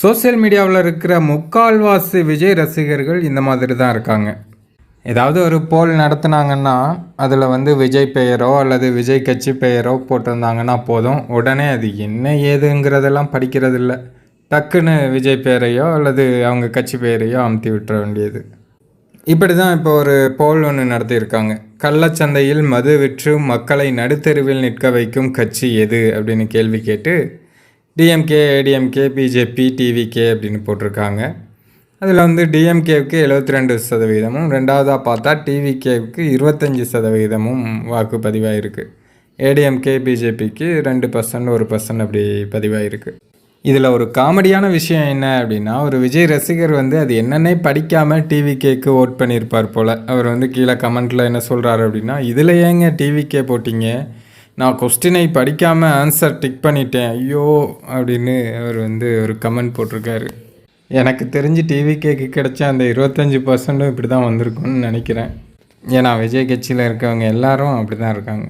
Social மீடியாவில் இருக்கிற முக்கால்வாசி விஜய் ரசிகர்கள் இந்த மாதிரி தான் இருக்காங்க. ஏதாவது ஒரு போல் நடத்துனாங்கன்னா அதில் வந்து விஜய் பெயரோ அல்லது விஜய் கட்சி பெயரோ போட்டிருந்தாங்கன்னா போதும். உடனே அது என்ன ஏதுங்கிறதெல்லாம் படிக்கிறதில்ல. டக்குன்னு விஜய் பெயரையோ அல்லது அவங்க கட்சி பெயரையோ அமுத்தி விட்டுற வேண்டியது. இப்படி தான் இப்போ ஒரு போல் ஒன்று நடத்தியிருக்காங்க. கள்ளச்சந்தையில் மது விற்று மக்களை நடுத்தெருவில் நிற்க வைக்கும் கட்சி எது அப்படின்னு கேள்வி கேட்டு டிஎம்கே ஏடிஎம்கே பிஜேபி டிவிகே அப்படின்னு போட்டிருக்காங்க. அதில் வந்து டிஎம்கேவுக்கு எழுபத்தி ரெண்டு சதவீதமும் ரெண்டாவதாக பார்த்தா டிவிகேவுக்கு இருபத்தஞ்சி சதவீதமும் வாக்கு பதிவாயிருக்கு. ஏடிஎம்கே பிஜேபிக்கு ரெண்டு பர்சன்ட் ஒரு பர்சன்ட் அப்படி பதிவாயிருக்கு. இதில் ஒரு காமெடியான விஷயம் என்ன அப்படின்னா ஒரு விஜய் ரசிகர் வந்து அது என்னன்னே படிக்காமல் டிவிகேக்கு ஓட் பண்ணியிருப்பார் போல். அவர் வந்து கீழே கமெண்ட்டில் என்ன சொல்கிறாரு அப்படின்னா இதில் ஏங்க டிவிகே போட்டிங்க? நான் கொஸ்டினை படிக்காமல் ஆன்சர் டிக் பண்ணிட்டேன். ஐயோ அப்படின்னு அவர் வந்து ஒரு கமெண்ட் போட்டிருக்காரு. எனக்கு தெரிஞ்சு டிவி கேக்கு கிடைச்ச அந்த இருபத்தஞ்சி பர்சன்ட்டும் இப்படி தான் வந்திருக்கும்னு நினைக்கிறேன். ஏன்னா விஜய் கட்சியில் இருக்கவங்க எல்லாரும் அப்படி தான் இருக்காங்க.